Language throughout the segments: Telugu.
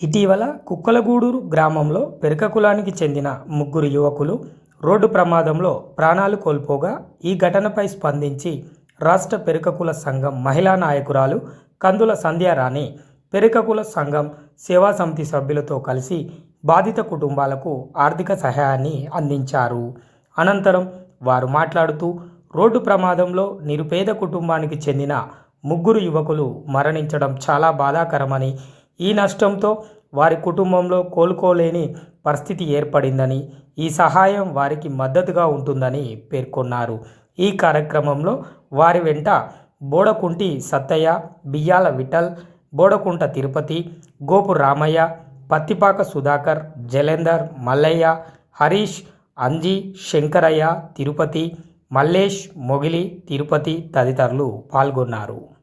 ఇటీవల కుక్కలగూడూరు గ్రామంలో పెరక కులానికి చెందిన ముగ్గురు యువకులు రోడ్డు ప్రమాదంలో ప్రాణాలు కోల్పోగా ఈ ఘటనపై స్పందించి రాష్ట్ర పెరకకుల సంఘం మహిళా నాయకురాలు కందుల సంధ్యారాణి పెరకకుల సంఘం సేవా సమితి సభ్యులతో కలిసి బాధిత కుటుంబాలకు ఆర్థిక సహాయాన్ని అందించారు. అనంతరం వారు మాట్లాడుతూ రోడ్డు ప్రమాదంలో నిరుపేద కుటుంబానికి చెందిన ముగ్గురు యువకులు మరణించడం చాలా బాధాకరమని ఈ నష్టంతో వారి కుటుంబంలో కోలుకోలేని పరిస్థితి ఏర్పడిందని ఈ సహాయం వారికి మద్దతుగా ఉంటుందని పేర్కొన్నారు. ఈ కార్యక్రమంలో వారి వెంట బోడకుంటి సత్తయ్య బియ్యాల విఠల్ బోడకుంట తిరుపతి గోపు రామయ్య పత్తిపాక సుధాకర్ జలేందర్ మల్లయ్య హరీష్ అంజీ శంకరయ్య తిరుపతి మల్లేష్ మొగిలి తిరుపతి తదితరులు పాల్గొన్నారు.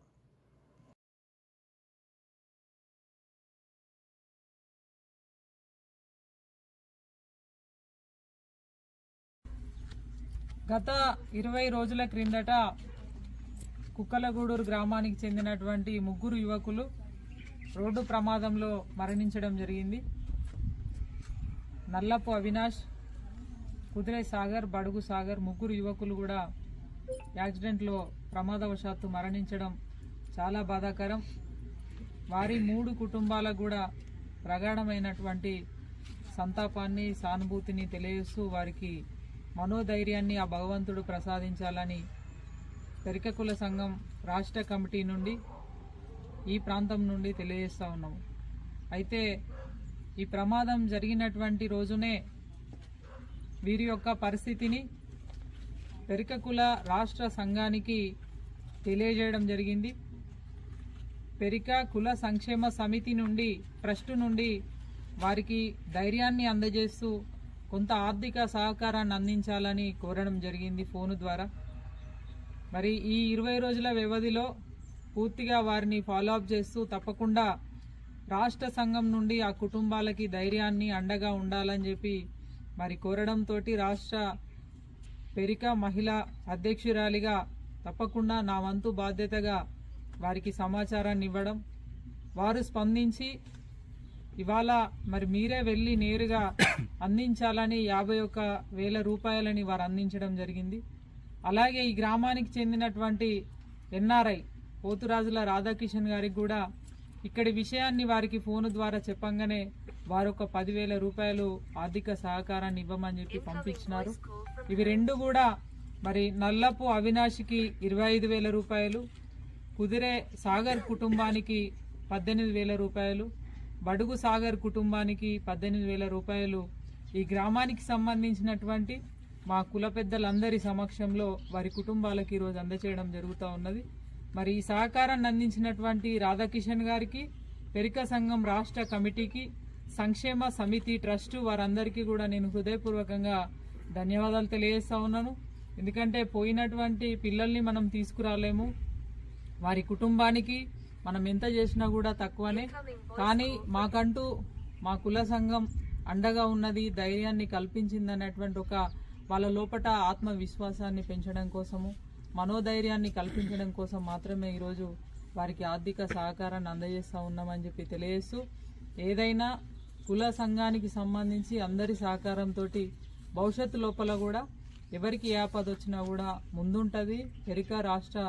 గత ఇరవై రోజుల క్రిందట కుక్కలగూడూరు గ్రామానికి చెందినటువంటి ముగ్గురు యువకులు రోడ్డు ప్రమాదంలో మరణించడం జరిగింది. నల్లపు అవినాష్ కుదిరే సాగర్ బడుగు సాగర్ ముగ్గురు యువకులు కూడా యాక్సిడెంట్లో ప్రమాదవశాత్తు మరణించడం చాలా బాధాకరం. వారి మూడు కుటుంబాలకు కూడా ప్రగాఢమైనటువంటి సంతాపాన్ని సానుభూతిని తెలియజేస్తూ వారికి మనోధైర్యాన్ని ఆ భగవంతుడు ప్రసాదించాలని పెరికకుల సంఘం రాష్ట్ర కమిటీ నుండి ఈ ప్రాంతం నుండి తెలియజేస్తూ ఉన్నాము. అయితే ఈ ప్రమాదం జరిగినటువంటి రోజునే వీరి యొక్క పరిస్థితిని పెరికకుల రాష్ట్ర సంఘానికి తెలియజేయడం జరిగింది. పెరిక కుల సంక్షేమ సమితి నుండి ట్రస్ట్ నుండి వారికి ధైర్యాన్ని అందజేస్తూ కొంత ఆర్థిక సహకారాన్ని అందించాలని కోరడం జరిగింది ఫోను ద్వారా. మరి ఈ ఇరవై రోజుల వ్యవధిలో పూర్తిగా వారిని ఫాలో అప్ చేస్తూ తప్పకుండా రాష్ట్ర సంఘం నుండి ఆ కుటుంబాలకి ధైర్యాన్ని అండగా ఉండాలని చెప్పి మరి కోరడంతో రాష్ట్ర పెరిక మహిళా అధ్యక్షురాలిగా తప్పకుండా నా వంతు బాధ్యతగా వారికి సమాచారాన్ని ఇవ్వడం వారు స్పందించి ఇవాళ మరి మీరే వెళ్ళి నేరుగా అందించాలని యాభై ఒక్క వేల రూపాయలని వారు అందించడం జరిగింది. అలాగే ఈ గ్రామానికి చెందినటువంటి ఎన్ఆర్ఐ పోతురాజుల రాధాకిషన్ గారికి కూడా ఇక్కడి విషయాన్ని వారికి ఫోను ద్వారా చెప్పంగానే వారు ఒక పదివేల రూపాయలు ఆర్థిక సహకారాన్ని ఇవ్వమని చెప్పి పంపించినారు. ఇవి రెండు కూడా మరి నల్లపు అవినాష్కి ఇరవై ఐదు వేల రూపాయలు కుదిరే సాగర్ కుటుంబానికి పద్దెనిమిది వేల రూపాయలు బడుగు సాగర్ కుటుంబానికి పద్దెనిమిది వేల రూపాయలు. ఈ గ్రామానికి సంబంధించినటువంటి మా కుల పెద్దలందరి సమక్షంలో వారి కుటుంబాలకు ఈరోజు అందచేయడం జరుగుతూ ఉన్నది. మరి ఈ సహకారాన్ని అందించినటువంటి రాధాకిషన్ గారికి పెరిక సంఘం రాష్ట్ర కమిటీకి సంక్షేమ సమితి ట్రస్టు వారందరికీ కూడా నేను హృదయపూర్వకంగా ధన్యవాదాలు తెలియజేస్తా ఉన్నాను. ఎందుకంటే పోయినటువంటి పిల్లల్ని మనం తీసుకురాలేము. వారి కుటుంబానికి మనం ఎంత చేసినా కూడా తక్కువనే. కానీ మాకంటూ మా కుల సంఘం అండగా ఉన్నది ధైర్యాన్ని కల్పించింది అనేటువంటి ఒక వాళ్ళ లోపట ఆత్మవిశ్వాసాన్ని పెంచడం కోసము మనోధైర్యాన్ని కల్పించడం కోసం మాత్రమే ఈరోజు వారికి ఆర్థిక సహకారాన్ని అందజేస్తూ ఉన్నామని చెప్పి తెలియజేస్తూ ఏదైనా కుల సంఘానికి సంబంధించి అందరి సహకారంతో భవిష్యత్తు లోపల కూడా ఎవరికి ఏ ఆపద వచ్చినా కూడా ముందుంటుంది. పెరిక రాష్ట్ర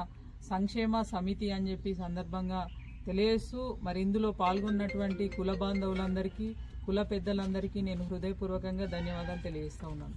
సంక్షేమ సమితి అని చెప్పి సందర్భంగా తెలియజేస్తూ మరి ఇందులో పాల్గొన్నటువంటి కుల బాంధవులందరికీ కుల పెద్దలందరికీ నేను హృదయపూర్వకంగా ధన్యవాదాలు తెలియజేస్తూ ఉన్నాను.